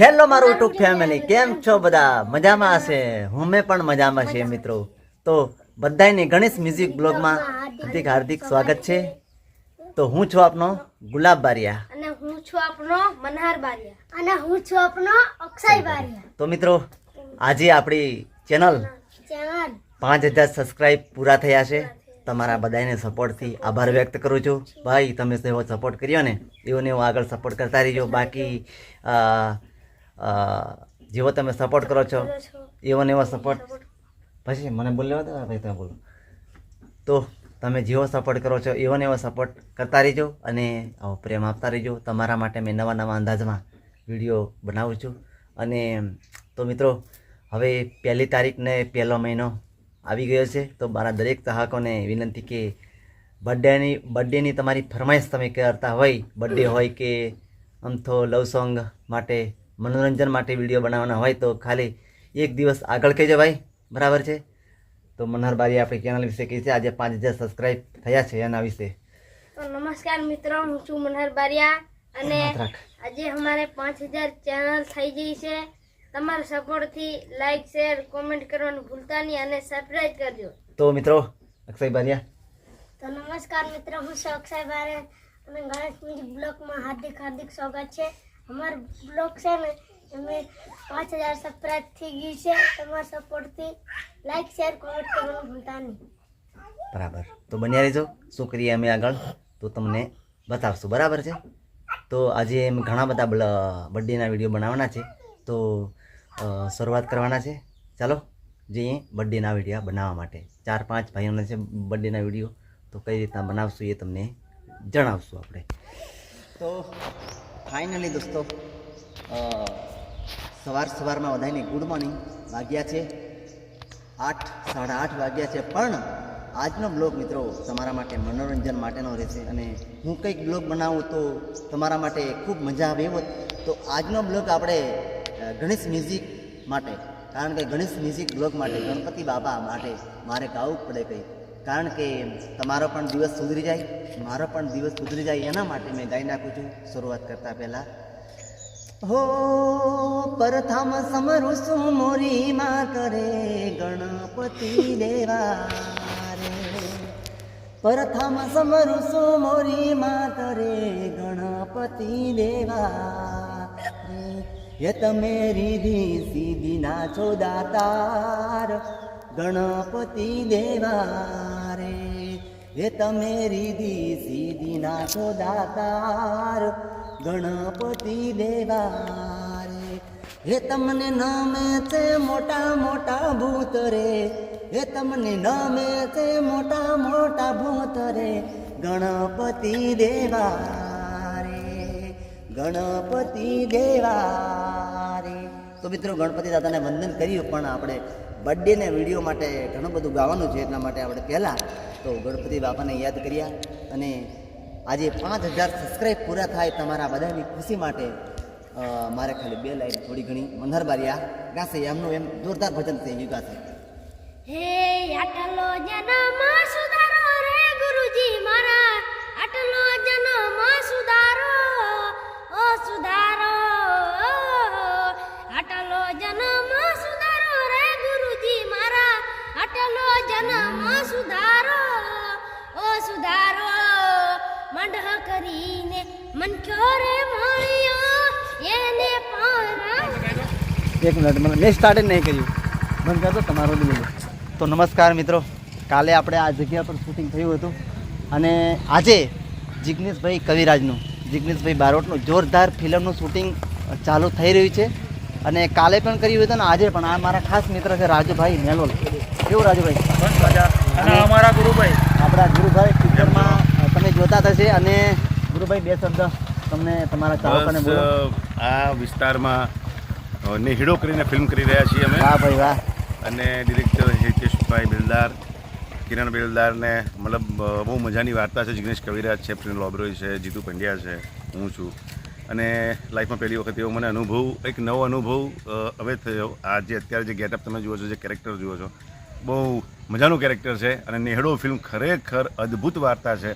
Hello મારું YouTube family કેમ છો બધા? મજામાં હશે? હું મેં પણ મજામાં છે મિત્રો. તો બધાને ગણેશ મ્યુઝિક બ્લોગમાં હાર્દિક હાર્દિક સ્વાગત છે. તો હું છું આપનો ગુલાબ બારિયા. અને હું છું આપનો મનહાર બારિયા. અને હું છું આપનો અક્ષય બારિયા. તો મિત્રો આજે આપણી ચેનલ પાંચ હજાર સબસ્ક્રાઈબ પૂરા થયા છે. તમારા બધાને સપોર્ટથી આભાર વ્યક્ત કરું છું. ભાઈ તમે એવો સપોર્ટ કર્યો ને એવો ને એવો આગળ સપોર્ટ કરતા રહીજો. બાકી જેવો તમે સપોર્ટ કરો છો એવો ને એવો સપોર્ટ પછી મને બોલ્યો દો ભાઈ તમે બોલો. તો તમે જેવો સપોર્ટ કરો છો એવો ને એવો સપોર્ટ કરતા રહેજો અને આવો પ્રેમ આપતા રહીજો. તમારા માટે મેં નવા નવા અંદાજમાં વીડિયો બનાવું છું. અને તો મિત્રો હવે પહેલી તારીખને પહેલો મહિનો આવી ગયો છે. તો મારા દરેક ચાહકોને વિનંતી કે બર્થડેની બર્થડેની તમારી ફરમાઈશ તમે કરતા હોય બર્થડે હોય કે આમ તો લવ સોંગ માટે મનોરંજન માટે વીડિયો બનાવવાના હોય તો ખાલી એક દિવસ આગળ કહેજો ભાઈ. બરાબર છે? તો મનહરબારી આપણી ચેનલ વિશે કહી છે આજે પાંચ હજાર સબસ્ક્રાઈબ થયા છે એના વિશે. તો નમસ્કાર મિત્રો હું છું મનહાર બારિયા અને આજે અમારે પાંચ હજાર ચેનલ થઈ ગઈ છે. તમારા સપોર્ટથી લાઈક શેર કોમેન્ટ કરવાનું ભૂલતા નહીં અને સબસ્ક્રાઈબ કરજો. તો મિત્રો અક્ષય બારિયા. તો નમસ્કાર મિત્રો હું છું અક્ષય બારિયા અને ગણેશ મ્યુઝિક બ્લોગમાં હાર્દિક હાર્દિક સ્વાગત છે. અમારું બ્લોગ છે ને, અમે પાંચ હજાર સબસ્ક્રાઇબ થઈ ગઈ છે. તમારા સપોર્ટથી લાઈક શેર કોમેન્ટ કરવાનું ભૂલતા નહીં. બરાબર. તો બન્યા રહેજો. શું કરીએ અમે આગળ. તો તમને બતાવશું. બરાબર છે? તો આજે એમ ઘણા બધા બર્થડેના વીડિયો બનાવવાના છે. તો શરૂઆત કરવાના છે. ચાલો, જઈએ બર્થડેના વીડિયો બનાવવા માટે. ચાર, પાંચ ભાઈઓના છે બર્થડેના વીડિયો તો કઈ રીતના બનાવશું એ તમને જણાવશું આપણે. તો ફાઇનલી દોસ્તો સવાર સવારમાં બધાને ગુડ મોર્નિંગ વાગ્યા છે. આઠ, સાડા આઠ વાગ્યા છે. પણ આજનો બ્લોગ મિત્રો તમારા માટે મનોરંજન માટેનો રહેશે અને હું કંઈક બ્લોગ બનાવું તો તમારા માટે ખૂબ મજા આવે એવો. તો આજનો બ્લોગ આપણે ગણેશ મ્યુઝિક માટે. કારણ કે ગણેશ મ્યુઝિક બ્લોગ માટે ગણપતિ બાબા માટે મારે ગાવું પડે કંઈ કારણ કે તમારો પણ દિવસ સુધરી જાય, મારો પણ દિવસ સુધરી જાય એના માટે મેં ગાઈ નાખું છું. શરૂઆત કરતાં પહેલાં, હો, પ્રથમ સમરું શું મોરી માં કરે ગણપતિ દેવા રે? પ્રથમ સમરું શું મોરી માં કરે ગણપતિ દેવા રે? તમે રીધી સીધી નાચો દાતાર, ગણપતિ દેવા એ તમે રીધી સીધી નાચો દાતાર, ગણપતિ દેવા રે એ તમને નમે છે મોટા મોટા ભૂત રે હે તમને નમે છે મોટા મોટા ભૂત રે ગણપતિ દેવા ગણપતિ દેવા તો મિત્રો ગણપતિ દાદાને વંદન કર્યું પણ આપણે બર્થડેને વીડિયો માટે ઘણું બધું ગાવાનું છે એટલા માટે આપણે પહેલાં તો ગણપતિ બાપાને યાદ કર્યા અને આજે પાંચ હજાર સબસ્ક્રાઈબ પૂરા થાય તમારા બધાની ખુશી માટે મારે ખાલી બે લાઈન થોડી ઘણી મનહર બારિયા ગાશે એમનું એમ જોરદાર ભજન થઈ ગયું ગાશે. હે આટલો જન્મ સુધારો રે ગુરુજી મારા. એક મિનિટ મને મેં સ્ટાર્ટ નહીં કર્યું. બંધ કરતો તમારો બી તો નમસ્કાર મિત્રો કાલે આપણે આ જગ્યા પર શૂટિંગ થયું હતું અને આજે જિગ્નેશભાઈ કવિરાજનું જિગ્નેશભાઈ બારોટનું જોરદાર ફિલ્મનું શૂટિંગ ચાલુ થઈ રહ્યું છે. અને કાલે પણ કર્યું હતું ને આજે પણ. આ મારા ખાસ મિત્ર છે રાજુભાઈ મેલોલ. કેવું રાજુભાઈ? અમારા ગુરુભાઈ. આપણા ગુરુભાઈ પિક્ચરમાં તમે જોતા થશે અને ગુરુભાઈ બે શબ્દ તમને તમારા ચાહકોને બોલો. આ વિસ્તારમાં નેહડો કરીને ફિલ્મ કરી રહ્યા છીએ અમે. વાહ ભાઈ વાહ. અને ડિરેક્ટર હિતેશભાઈ બિલદાર કિરણ બિલદારને મતલબ બહુ મજાની વાર્તા છે. જિગ્નેશ કવિરાજ છે પ્રિન લોબરોય છે જીતુ પંડ્યા છે હું છું. અને લાઈફમાં પહેલી વખત એવો મને અનુભવ એક નવો અનુભવ હવે થયો. આ જે અત્યારે જે ગેટઅપ તમે જુઓ છો જે કેરેક્ટર જુઓ છો બહુ મજાનું કેરેક્ટર છે. અને નેહડો ફિલ્મ ખરેખર અદ્ભુત વાર્તા છે.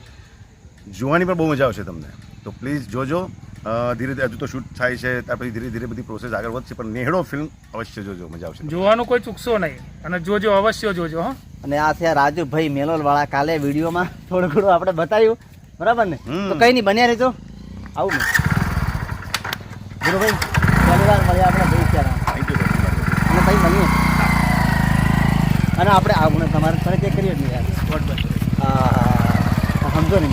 જોવાની પણ બહુ મજા આવશે તમને. તો પ્લીઝ જોજો. ધીરે ધીરે હજુ તો શૂટ થાય છે ત્યાર પછી ધીરે ધીરે બધી પ્રોસેસ આગળ વધશે પણ નેહડો ફિલ્મ અવશ્ય જોજો મજા આવશે જોવાનું કોઈ ચૂકશો નહીં અને જોજો અવશ્ય જોજો હા. અને આ છે રાજુભાઈ મેલોલ વાળા કાલે વિડીયોમાં થોડું ઘણું આપણે બતાવ્યું બરાબર ને. તો કઈ નહીં બન્યા રહેજો. આવું ને. ગુરુભાઈ પરિવાર મળ્યા આપણે ભાઈ ત્યારે. થેન્ક યુ અને ભાઈ મળીએ. અને આપણે આવું તમારે પરિચય કરીએ ને યાર. સમજો ને.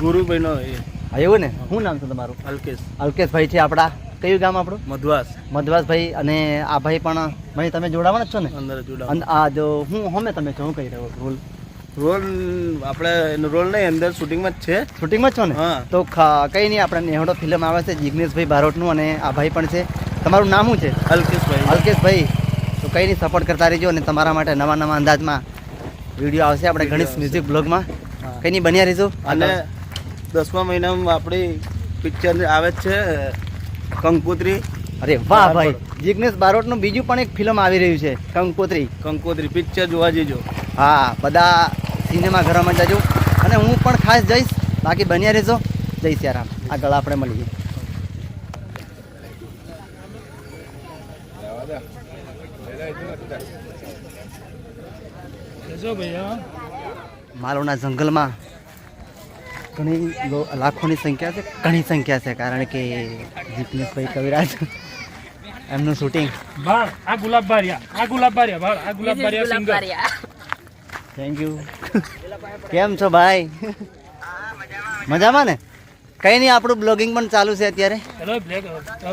ગુરુભાઈનો હા એવું ને? શું નામ છે તમારું? અલ્કેશ. અલ્કેશભાઈ છે આપણા કયું ગામ આપણું? મધવાસ. મધવાસભાઈ અને આ ભાઈ પણ ભાઈ તમે જોડાવાના જ છો ને? અંદર જોડાવા અને આ જો હું હમે તમે છો હું કહી રહ્યો રોલ? રોલ આપણે રોલ નહીં અંદર શૂટિંગમાં જ છે. શૂટિંગમાં જ છો ને. તો કઈ નહીં આપણે નેહડો ફિલ્મ આવે છે જિગ્નેશભાઈ બારોટનું અને આ ભાઈ પણ છે. તમારું નામ શું છે? અલ્કેશભાઈ. અલ્કેશભાઈ. તો કઈ નહીં સપોર્ટ કરતા રહેજો અને તમારા માટે નવા નવા અંદાજમાં વીડિયો આવશે આપણે ગણેશ મ્યુઝિક બ્લોગમાં કંઈ કઈ નહીં બન્યા રહીશું અને દસમા મહિનામાં આપણી પિક્ચર આવે જ છે કંકોત્રી. અરે વાહ ભાઈ. જિગ્નેશ બારોટનું બીજું પણ એક ફિલ્મ આવી રહ્યું છે કંકોત્રી. કંકોત્રી પિક્ચર જોવા જજો. હા બધા સિનેમા ઘરોમાં જજો. અને હું પણ ખાસ જઈશ. બાકી બન્યા રહેજો. જય સિયારામ. આગળ આપણે મળીએ. માલોના જંગલમાં ઘણી લાખોની સંખ્યા છે. ઘણી સંખ્યા છે કારણ કે જીગ્નેશભાઈ કવિરાજ એમનું શૂટિંગ ભાળ આ ગુલાબ બારિયા આ ગુલાબ બારિયા ભાળ આ Gulab Bariya singer thank you કેમ છો ભાઈ? મજામાં ને? કઈ નહીં આપણું બ્લોગિંગ પણ ચાલુ છે અત્યારે. ચલો બ્લેક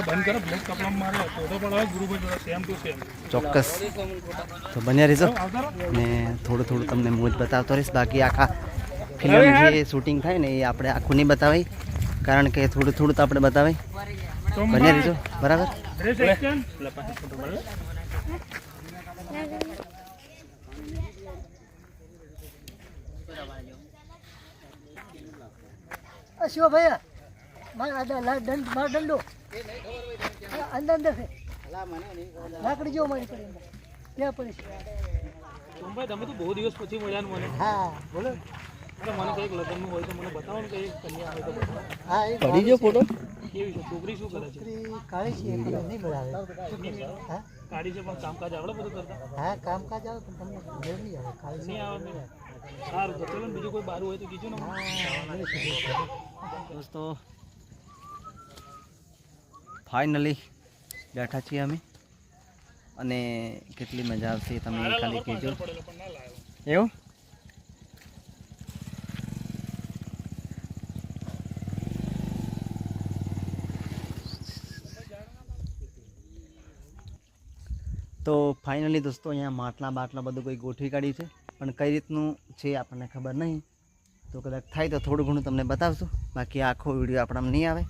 બંધ કરો બ્લેક કપડા મારો ફોટો પડાવો ગુરુભાઈ જોડે સેમ ટુ સેમ ચોક્કસ. તો બન્યા રહીશો ને થોડું થોડું તમને મોજ બતાવતો રહીશ. બાકી આખા ફિલ્મ જે શૂટિંગ થાય ને એ આપણે આખું નહીં બતાવાય. કારણ કે થોડું થોડું તો આપણે બતાવાય. બને બન્યા બરાબર? શિવ ભૈયા મારા દંડ મારો દંડો. અંદર અંદર છે. લાકડી જેવો મારી પડી ત્યાં પડી તમે તો બહુ દિવસ પછી મળ્યા મને. હા બોલો. પડી ગયો ફોટો કેવી છોકરી શું કરે છે? કાળી છે નહીં બરાબર. હા? છે પણ કામકાજ આવડે બધું કરતા? હા કામકાજ આવે પણ તમને મેળ નહીં આવે કાળી નહીં આવે સારું તો ચલો બીજું કોઈ બારું હોય તો કીધું ને દોસ્તો ફાઇનલી બેઠા છીએ અમે. અને કેટલી મજા આવશે તમે ખાલી કહેજો. એવું? તો ફાઇનલી દોસ્તો અહીંયા માટલા બાટલા બધું કોઈ ગોઠવી કાઢ્યું છે. પણ કઈ રીતનું છે આપણને ખબર નહીં. તો કદાચ થાય તો થોડું ઘણું તમને બતાવશું. બાકી આખો વીડિયો આપણામાં નહીં આવે.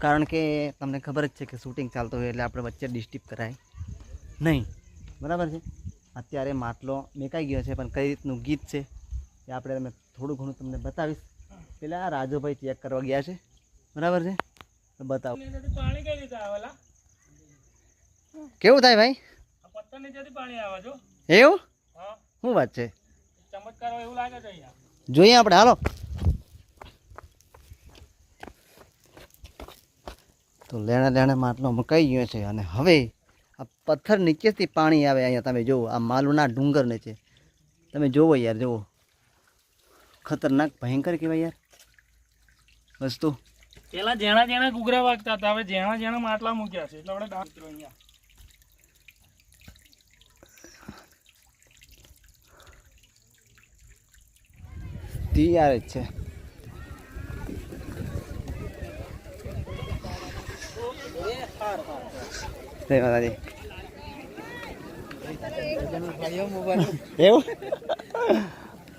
કારણ કે તમને ખબર જ છે કે શૂટિંગ ચાલતું હોય એટલે આપણે વચ્ચે ડિસ્ટર્બ કરાય. નહીં. બરાબર છે? અત્યારે માટલો મેકાઈ ગયો છે પણ કઈ રીતનું ગીત છે એ આપણે તમે થોડું ઘણું તમને બતાવીશ. પેલા આ રાજુભાઈ ચેક કરવા ગયા છે. બરાબર છે? બતાવો. કેવું થાય ભાઈ? આ પથ્થર પાણી આવે છો એવું? હા. શું વાત છે? ચમત્કાર એવું લાગે છે અહીંયા. જોઈએ આપણે હાલો. તો લેણે લેણે માટલો મુકાઈ ગયો છે અને હવે આ પથ્થર નીચેથી પાણી આવે અહીંયા તમે જુઓ આ માલુના ડુંગર નીચે તમે જુઓ યાર જુઓ. ખતરનાક ભયંકર કહેવાય યાર. વસ્તુ. પેલા જેણા જેણા ઘૂઘરા વાગતા હતા હવે જેણા જેણા માટલા મૂક્યા છે. એટલે આપણે અહીંયા. તૈયાર જ છે. જય માતાજી. એવું?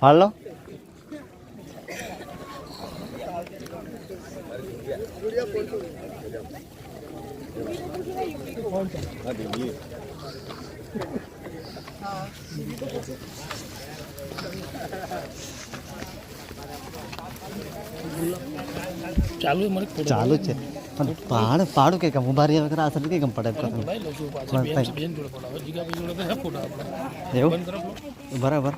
હાલો. ચાલુ મને ચાલુ છે. પણ પાડ પાડું કે કેમ? બારી વગર આ સર કે કેમ પડે એવું? બરાબર.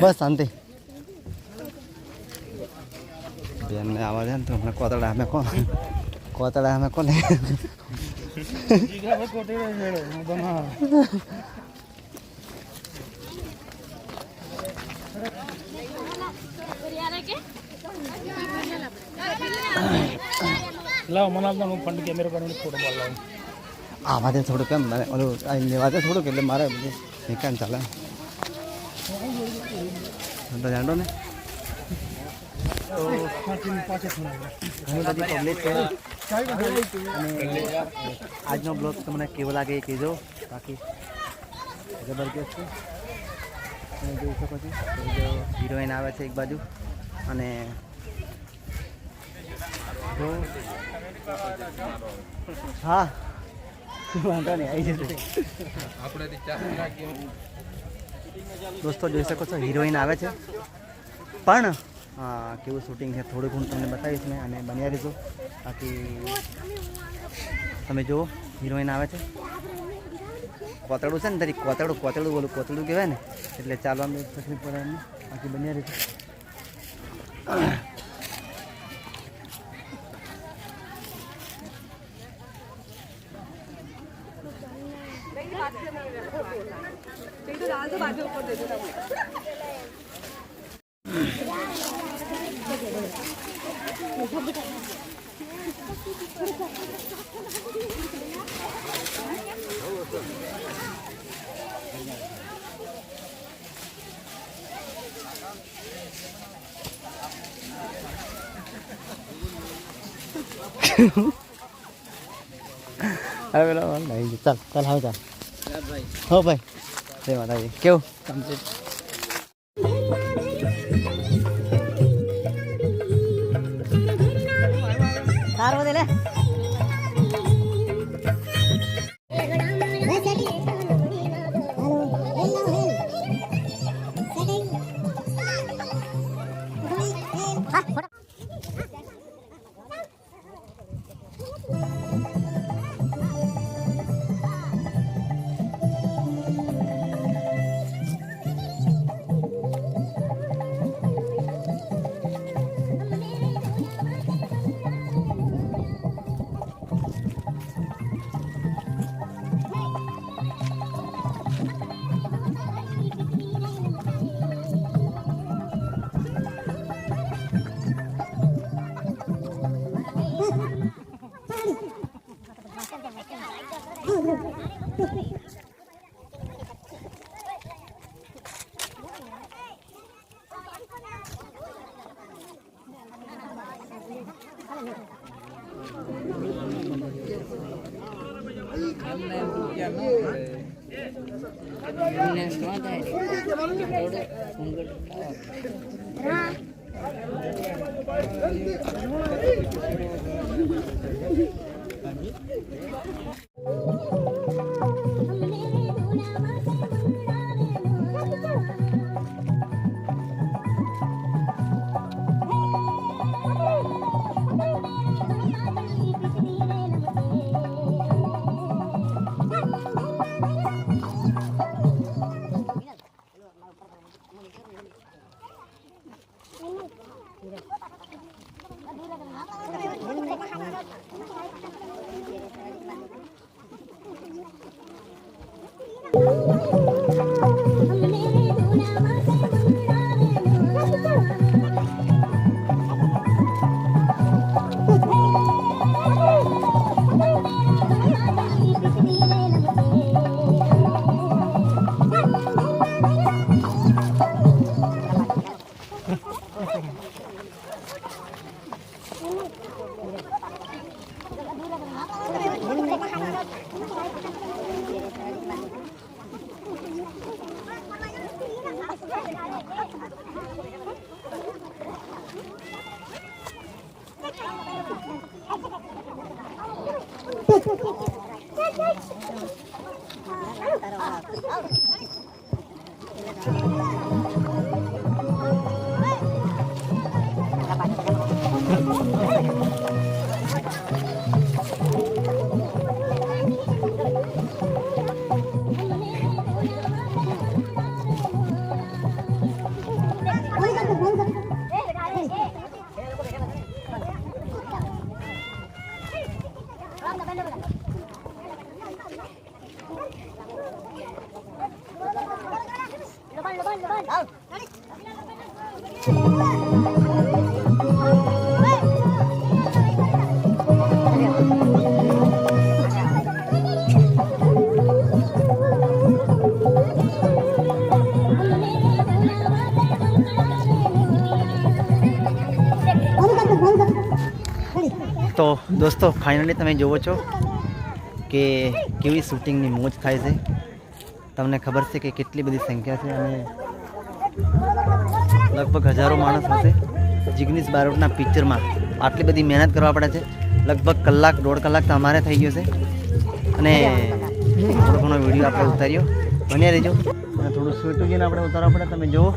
બસ શાંતિ. બેનને આવા દે ને તો હમણાં કોતડા અમે કોણ? કોતડા અમે કોને લાવ ફંડ કેમેરા કરીને ફોટો પાડ લાવું થોડું કેમ મને ઓલું આ લેવા થોડું થોડુંક એટલે મારે નિકાલ ચાલે તો જાણો ને ઘણી બધી પબ્લિક છે અને આજનો બ્લોગ તમને કેવો લાગે એ કહેજો બાકી જબરજસ્ત છે તમે જોઈ શકો છો હિરોઈન આવે છે એક બાજુ અને હા. વાંધો નહીં આવી જશે દોસ્તો, જોઈ શકો છો, હિરોઈન આવે છે. પણ કેવું શૂટિંગ છે થોડું ઘણું તમને બતાવીશ મેં, અને બન્યા રહીશું બાકી, તમે જુઓ, હિરોઈન આવે છે. કોતડું છે ને તારી કોતડું કોતડું બોલું કોતડું કહેવાય ને? એટલે ચાલવાનું તકલીફ પડે એમને બાકી બન્યા રહીશું હવે પેલો નહીં ચાલ ચાલ હવે ચાલ હો ભાઈ જય માતાજી કેવું કમ્પ્લીટ સારું દે લે વધારે Thank you. તો દોસ્તો ફાઇનલી તમે જુઓ છો કે કેવી શૂટિંગની મોજ થાય છે. તમને ખબર છે કે કેટલી બધી સંખ્યા છે અને લગભગ હજારો માણસ હશે. જિગ્નેશ બારોટના પિક્ચરમાં આટલી બધી મહેનત કરવા પડે છે. લગભગ કલાક, દોઢ કલાક તો અમારે થઈ ગયો છે. અને થોડો ઘણો વીડિયો આપણે ઉતાર્યો. બન્યા રહેજો. અને થોડું શૂટિંગ આપણે ઉતારવા પડે, તમે જુઓ.